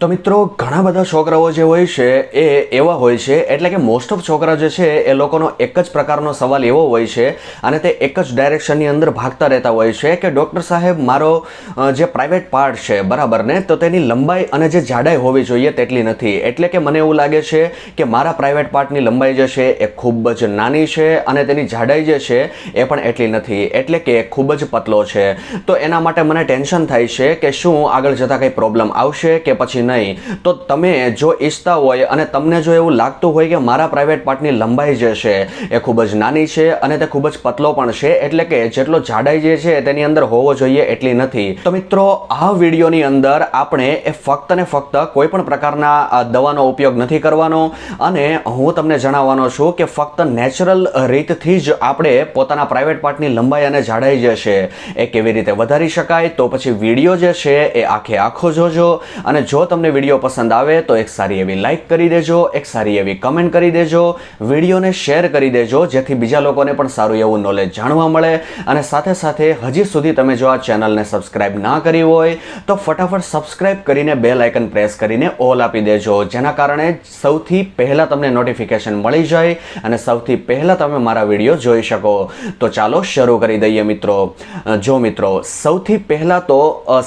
તો મિત્રો, ઘણા બધા છોકરાઓ જે હોય છે, એ એવા હોય છે, એટલે કે મોસ્ટ ઓફ છોકરા જે છે, એ લોકોનો એક જ પ્રકારનો સવાલ એવો હોય છે અને તે એક જ ડાયરેક્શનની અંદર ભાગતા રહેતા હોય છે કે ડૉક્ટર સાહેબ, મારો જે પ્રાઇવેટ પાર્ટ છે, બરાબર ને? તો તેની લંબાઈ અને જે જાડાઈ હોવી જોઈએ તેટલી નથી. એટલે કે મને એવું લાગે છે કે મારા પ્રાઇવેટ પાર્ટની લંબાઈ જે છે, એ ખૂબ જ નાની છે અને તેની જાડાઈ જે છે, એ પણ એટલી નથી. એટલે કે ખૂબ જ પતલો છે. તો એના માટે મને ટેન્શન થાય છે કે શું આગળ જતાં કંઈ પ્રોબ્લેમ આવશે કે પછી નહીં. તો તમે જો ઈચ્છતા હોય અને તમને જો એવું લાગતું હોય કે મારા પ્રાઇવેટ પાર્ટની લંબાઈ જે છે એ ખૂબ જ નાની છે અને તે ખૂબ જ પતલો પણ છે, એટલે કે જેટલો જાડાઈ જે છે તેની અંદર હોવો જોઈએ એટલી નથી. તો મિત્રો, આ વિડીયોની અંદર આપણે એ ફક્ત ને ફક્ત કોઈ પણ પ્રકારના દવાનો ઉપયોગ નથી કરવાનો અને હું તમને જણાવવાનો છું કે ફક્ત નેચરલ રીતથી જ આપણે પોતાના પ્રાઇવેટ પાર્ટની લંબાઈ અને જાડાઈ જે છે એ કેવી રીતે વધારી શકાય, તો પછી વીડિયો જે છે એ આખે આખો જોજો અને જો તમને વીડિયો પસંદ આવે તો એક સારી એવી લાઈક કરી દેજો, એક સારી એવી કમેન્ટ કરી દેજો, વિડીયોને શેર કરી દેજો, જેથી બીજા લોકોને પણ સારું એવું નોલેજ જાણવા મળે. અને સાથે સાથે હજી સુધી તમે જો આ ચેનલને સબસ્ક્રાઇબ ના કરી હોય, તો ફટાફટ સબસ્ક્રાઇબ કરીને બેલ આઇકન પ્રેસ કરીને ઓલ આપી દેજો, જેના કારણે સૌથી પહેલાં તમને નોટિફિકેશન મળી જાય અને સૌથી પહેલાં તમે મારા વીડિયો જોઈ શકો. તો ચાલો શરૂ કરી દઈએ મિત્રો. જો મિત્રો, સૌથી પહેલાં તો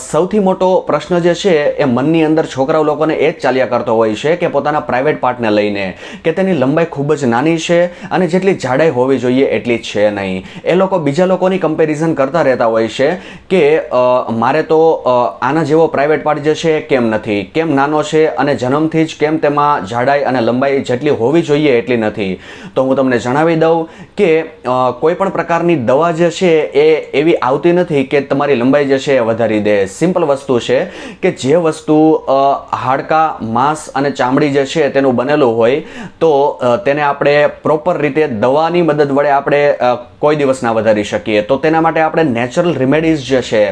સૌથી મોટો પ્રશ્ન જે છે એ મનની અંદર છોકરાઓ લોકોને એ જ ચાલ્યા કરતો હોય છે કે પોતાના પ્રાઇવેટ પાર્ટને લઈને, કે તેની લંબાઈ ખૂબ જ નાની છે અને જેટલી જાડાઈ હોવી જોઈએ એટલી જ છે નહીં. એ લોકો બીજા લોકોની કમ્પેરિઝન કરતા રહેતા હોય છે કે મારે તો આના જેવો પ્રાઇવેટ પાર્ટ જે છે કેમ નથી? કેમ નાનો છે અને જન્મથી જ કેમ તેમાં જાડાઈ અને લંબાઈ જેટલી હોવી જોઈએ એટલી નથી? તો હું તમને જણાવી દઉં કે કોઈ પણ પ્રકારની દવા જે છે એ એવી આવતી નથી કે તમારી લંબાઈ જે છે એ વધારી દે. સિમ્પલ વસ્તુ છે કે જે વસ્તુ હાડકાં, માંસ અને ચામડી જે છે તેનું બનેલું હોય, તો તેને આપણે પ્રોપર રીતે દવાની મદદ વડે આપણે કોઈ દિવસ ના વધારી શકીએ. તો તેના માટે આપણે નેચરલ રિમેડીઝ જે છે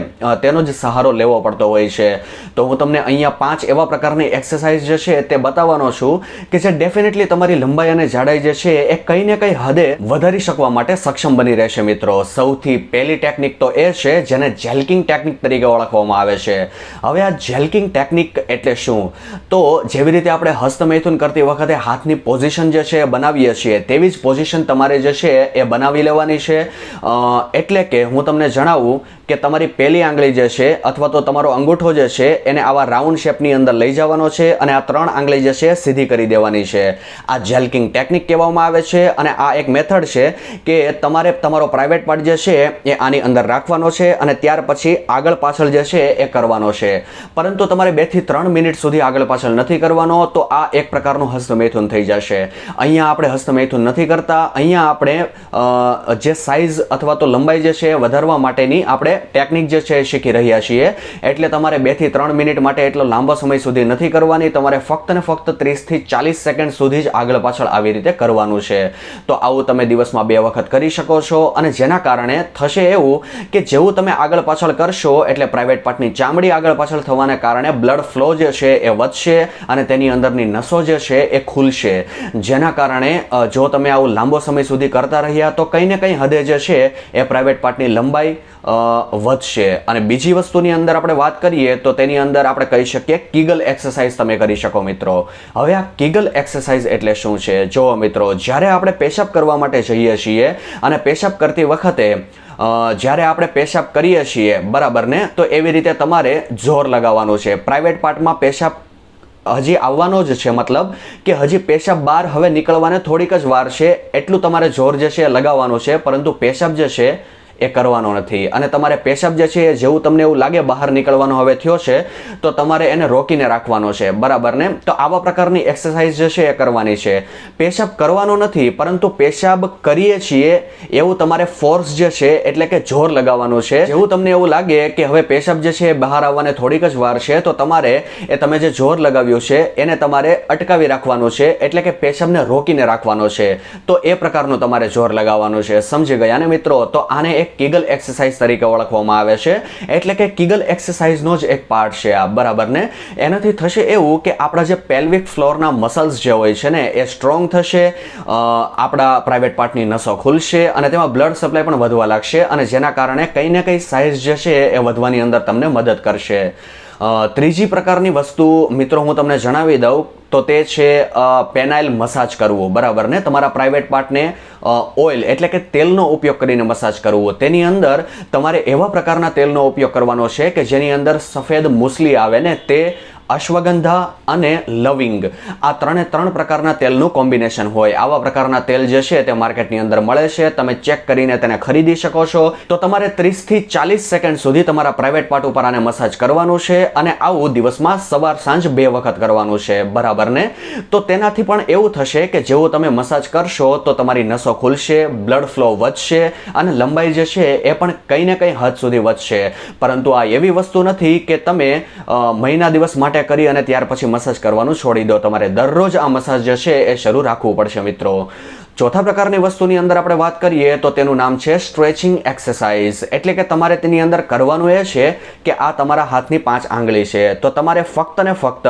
તેનો જ સહારો લેવો પડતો હોય છે. તો હું તમને અહીંયા પાંચ એવા પ્રકારની એક્સરસાઇઝ જે છે તે બતાવવાનો છું કે જે ડેફિનેટલી તમારી લંબાઈ અને જાડાઈ જે છે એ કંઈ ને કંઈ હદે વધારી શકવા માટે સક્ષમ બની રહેશે મિત્રો. સૌથી પહેલી ટેકનિક તો એ છે જેને જેલ્કિંગ ટેકનિક તરીકે ઓળખવામાં આવે છે. હવે આ જેલ્કિંગ ટેકનિક એટલે શું? તો જેવી રીતે આપણે હસ્તમૈથુન કરતી વખતે હાથની પોઝિશન જે છે એ બનાવીએ છીએ, તેવી જ પોઝિશન તમારે જે છે એ બનાવી લેવાની છે. એટલે કે હું તમને જણાવું કે તમારી પહેલી આંગળી જે છે અથવા તો તમારો અંગૂઠો જે છે એને આવા રાઉન્ડ શેપની અંદર લઈ જવાનો છે અને આ ત્રણ આંગળી જે છે સીધી કરી દેવાની છે. આ જેલ્કિંગ ટેકનિક કહેવામાં આવે છે અને આ એક મેથડ છે કે તમારે તમારો પ્રાઇવેટ પાર્ટ જે છે એ આની અંદર રાખવાનો છે અને ત્યાર પછી આગળ પાછળ જે છે એ કરવાનો છે. પરંતુ તમારે બેથી મિનિટ સુધી આગળ પાછળ નથી કરવાનો, તો આ એક પ્રકારનું હસ્તમૈથુન થઈ જશે. અહીંયા આપણે હસ્તમૈથુન નથી કરતા. અહીંયા આપણે જે સાઇઝ અથવા તો લંબાઈ જે છે વધારવા માટેની આપણે ટેકનિક જે છે શીખી રહ્યા છીએ. એટલે તમારે બેથી ત્રણ મિનિટ માટે એટલો લાંબો સમય સુધી નથી કરવાની. તમારે ફક્ત ને ફક્ત ત્રીસથી ચાલીસ સેકન્ડ સુધી જ આગળ પાછળ આવી રીતે કરવાનું છે. તો આવું તમે દિવસમાં બે વખત કરી શકો છો. અને જેના કારણે થશે એવું કે જેવું તમે આગળ પાછળ કરશો, એટલે પ્રાઇવેટ પાર્ટની ચામડી આગળ પાછળ થવાને કારણે બ્લડ ફ્લો જે છે એ વધશે અને તેની અંદરની નસો જે છે એ ખુલશે. જેના કારણે જો તમે આવું લાંબો સમય સુધી કરતા રહ્યા તો કંઈ ને કંઈ હદે જે છે એ પ્રાઇવેટ પાર્ટની લંબાઈ વધશે. અને બીજી વસ્તુની અંદર આપણે વાત કરીએ તો તેની અંદર આપણે કહી શકીએ કિગલ એક્સરસાઇઝ તમે કરી શકો મિત્રો. હવે આ કિગલ એક્સરસાઇઝ એટલે શું છે? જો મિત્રો, જ્યારે આપણે પેશાબ કરવા માટે જઈએ છીએ અને પેશાબ કરતી વખતે જ્યારે આપણે પેશાબ કરીએ છીએ, બરાબર ને, તો એવી રીતે તમારે જોર લગાવવાનું છે. પ્રાઇવેટ પાર્ટમાં પેશાબ હજી આવવાનો જ છે, મતલબ કે હજી પેશાબ બહાર હવે નીકળવાને થોડીક જ વાર છે, એટલું તમારે જોર જે છે લગાવવાનું છે, પરંતુ પેશાબ જે છે એ કરવાનો નથી. અને તમારે પેશાબ જે છે, એ જેવું તમને એવું લાગે બહાર નીકળવાનો હવે થયો છે, તો તમારે એને રોકીને રાખવાનો છે. બરાબર ને? તો આવા પ્રકારની એક્સરસાઇઝ જે છે, એ કરવાની છે. પેશાબ કરવાનો નથી, પરંતુ પેશાબ કરીએ છીએ, એવું તમારે ફોર્સ જે છે, એટલે કે જોર લગાવવાનું છે. જેવું તમને એવું લાગે કે હવે પેશાબ જે છે, એ બહાર આવવાને થોડીક જ વાર છે, તો તમારે એ તમે જે જોર લગાવ્યું છે, એને તમારે અટકાવી રાખવાનું છે, એટલે કે પેશાબને રોકીને રાખવાનો છે. તો એ પ્રકારનું તમારે જોર લગાવવાનું છે. સમજી ગયા ને મિત્રો? તો આને એક કિગલ એક્સરસાઇઝ તરીકે ઓળખવામાં આવે છે. એટલે કે કિગલ એક્સરસાઇઝનો જ એક પાર્ટ છે આ. બરાબર ને? એનાથી થશે એવું કે આપણા જે પેલ્વિક ફ્લોરના મસલ્સ જે હોય છે ને, એ સ્ટ્રોંગ થશે આપણા પ્રાઇવેટ પાર્ટની નસો ખુલશે અને તેમાં બ્લડ સપ્લાય પણ વધવા લાગશે અને જેના કારણે કંઈ ને કંઈ સાઇઝ જે છે એ વધવાની અંદર તમને મદદ કરશે. ત્રીજી પ્રકારની વસ્તુ મિત્રો હું તમને જણાવી દઉં, તો તે છે પેનાઇલ મસાજ કરવો, બરાબર ને? તમારા પ્રાઇવેટ પાર્ટને ઓઇલ એટલે કે તેલનો ઉપયોગ કરીને મસાજ કરવો. તેની અંદર તમારે એવા પ્રકારના તેલનો ઉપયોગ કરવાનો છે કે જેની અંદર સફેદ મૂસલી આવે ને, તે અશ્વગંધા અને લવિંગ. આ ત્રણે ત્રણ પ્રકારના તેલનું કોમ્બિનેશન હોય. આવા પ્રકારના તેલ જે છે તે માર્કેટની અંદર મળે છે. તમે ચેક કરીને તેને ખરીદી શકો છો. તો તમારે ત્રીસથી ચાલીસ સેકન્ડ સુધી તમારા પ્રાઇવેટ પાર્ટ ઉપર આને મસાજ કરવાનું છે અને આવું દિવસમાં સવાર સાંજ બે વખત કરવાનું છે. બરાબર ને? તો તેનાથી પણ એવું થશે કે જેવું તમે મસાજ કરશો તો તમારી નસો ખુલશે, બ્લડ ફ્લો વધશે અને લંબાઈ જે છે એ પણ કંઈ ને કંઈ હદ સુધી વધશે. પરંતુ આ એવી વસ્તુ નથી કે તમે મહિના દિવસ માટે કરી અને ત્યાર પછી મસાજ કરવાનું છોડી દો. તમારે દરરોજ આ મસાજ જે છે એ શરૂ રાખવું પડશે મિત્રો. ચોથા પ્રકારની વસ્તુની અંદર આપણે વાત કરીએ તો તેનું નામ છે સ્ટ્રેચિંગ એક્સરસાઇઝ એટલે કે તમારે તેની અંદર કરવાનું એ છે કે આ તમારા હાથની પાંચ આંગળી છે. તો તમારે ફક્ત ને ફક્ત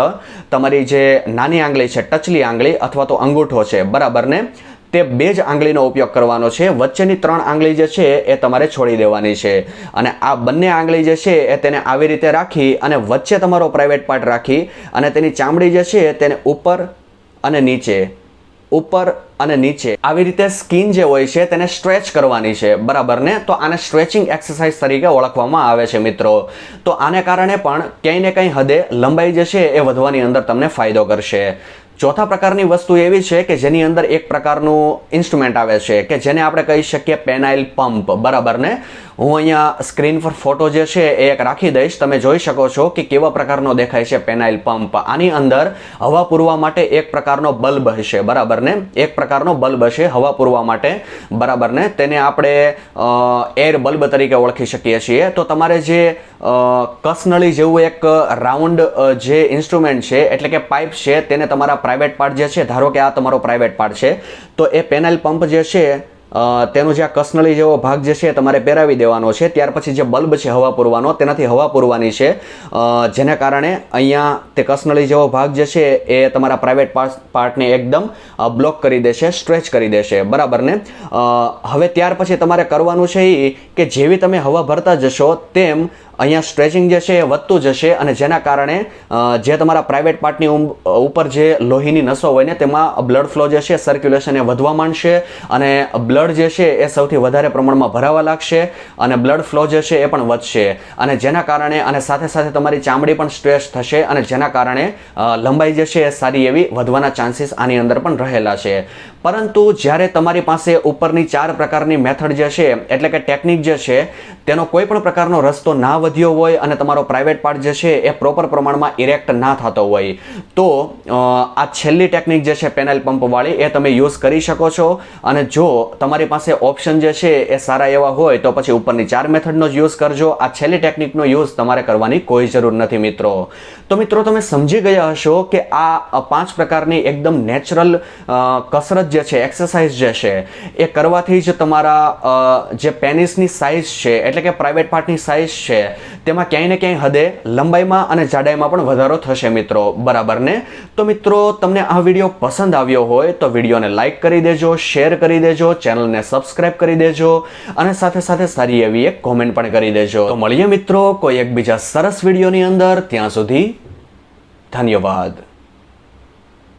તમારી જે નાની આંગળી છે, ટચલી આંગળી અથવા તો અંગૂઠો છે, બરાબર ને? તે બે જ આંગળીનો ઉપયોગ કરવાનો છે. વચ્ચેની ત્રણ આંગળી જે છે એ તમારે છોડી દેવાની છે. અને આ બંને આંગળી જે છે એ તેને આવી રીતે રાખી અને વચ્ચે તમારો પ્રાઇવેટ પાર્ટ રાખી અને તેની ચામડી જે છે તેને ઉપર અને નીચે, ઉપર અને નીચે આવી રીતે સ્કિન જે હોય છે તેને સ્ટ્રેચ કરવાની છે. બરાબર ને? તો આને સ્ટ્રેચિંગ એક્સરસાઇઝ તરીકે ઓળખવામાં આવે છે મિત્રો. તો આને કારણે પણ ક્યાંય ને કંઈ હદે લંબાઈ જે છે એ વધવાની અંદર તમને ફાયદો કરશે. ચોથા પ્રકારની વસ્તુ એવી છે કે જેની અંદર એક પ્રકારનું ઇન્સ્ટ્રુમેન્ટ આવે છે, કે જેને આપણે કહી શકીએ પેનાઇલ પંપ બરાબર ને? હું અહીંયા સ્ક્રીન પર ફોટો જે છે એ એક રાખી દઈશ. તમે જોઈ શકો છો કે કેવા પ્રકારનો દેખાય છે પેનાઇલ પંપ આની અંદર હવા પૂરવા માટે એક પ્રકારનો બલ્બ હશે. બરાબર ને? એક પ્રકારનો બલ્બ હશે હવા પૂરવા માટે. બરાબર ને? તેને આપણે એર બલ્બ તરીકે ઓળખી શકીએ છીએ. તો તમારે જે કસનળી જેવું એક રાઉન્ડ જે ઇન્સ્ટ્રુમેન્ટ છે, એટલે કે પાઇપ છે, તેને તમારા પ્રાઇવેટ પાર્ટ જે છે, ધારો કે આ તમારો પ્રાઇવેટ પાર્ટ છે, તો એ પેનલ પંપ જે છે તેનો જે આ કસનળી જેવો ભાગ જે છે તમારે પહેરાવી દેવાનો છે. ત્યાર પછી જે બલ્બ છે હવા પૂરવાનો, તેનાથી હવા પૂરવાની છે. જેના કારણે અહીંયા તે કસનળી જેવો ભાગ જે છે એ તમારા પ્રાઇવેટ પાર્ટને એકદમ બ્લોક કરી દેશે, સ્ટ્રેચ કરી દેશે. બરાબર ને? હવે ત્યાર પછી તમારે કરવાનું છે એ કે જેવી તમે હવા ભરતા જશો તેમ અહીંયા સ્ટ્રેચિંગ જે છે એ વધતું જશે અને જેના કારણે જે તમારા પ્રાઇવેટ પાર્ટની ઉપર જે લોહીની નસો હોય ને તેમાં બ્લડ ફ્લો જે છે સર્ક્યુલેશન એ વધવા માંડશે અને બ્લડ જે છે એ સૌથી વધારે પ્રમાણમાં ભરાવા લાગશે અને બ્લડ ફ્લો જે છે એ પણ વધશે. અને જેના કારણે અને સાથે સાથે તમારી ચામડી પણ સ્ટ્રેસ થશે અને જેના કારણે લંબાઈ જે છે એ સારી એવી વધવાના ચાન્સીસ આની અંદર પણ રહેલા છે. પરંતુ જ્યારે તમારી પાસે ઉપરની ચાર પ્રકારની મેથડ જે છે, એટલે કે ટેકનિક જે છે, તેનો કોઈ પણ પ્રકારનો રસ્તો ના વધ્યો હોય અને તમારો પ્રાઇવેટ પાર્ટ જે છે એ પ્રોપર પ્રમાણમાં ઇરેક્ટ ના થતો હોય, તો આ છેલ્લી ટેકનિક જે છે પેનલ પંપવાળી એ તમે યુઝ કરી શકો છો. અને જો તમારી પાસે ઓપ્શન જે છે એ સારા એવા હોય તો પછી ઉપરની ચાર મેથડનો જ યુઝ કરજો. આ છેલ્લી ટેકનિકનો યુઝ તમારે કરવાની કોઈ જરૂર નથી મિત્રો. તો મિત્રો, તમે સમજી ગયા હશો કે આ પાંચ પ્રકારની એકદમ નેચરલ કસરત જે છે એક્સરસાઇઝ જે છે, એ કરવાથી જ તમારા જે પેનિસની સાઇઝ છે, એટલે કે પ્રાઇવેટ પાર્ટની સાઇઝ છે, તેમાં ક્યાંય ને ક્યાંય હદે લંબાઈમાં અને જાડાઈમાં પણ વધારો થશે મિત્રો. બરાબર ને? તો મિત્રો, તમને આ વીડિયો પસંદ આવ્યો હોય તો વિડીયોને લાઇક કરી દેજો શેર કરી દેજો ચેનલને સબસ્ક્રાઇબ કરી દેજો અને સાથે સાથે સારી એવી એક કોમેન્ટ પણ કરી દેજો. તો મળીએ મિત્રો કોઈ એક બીજા સરસ વિડીયોની અંદર. ત્યાં સુધી ધન્યવાદ.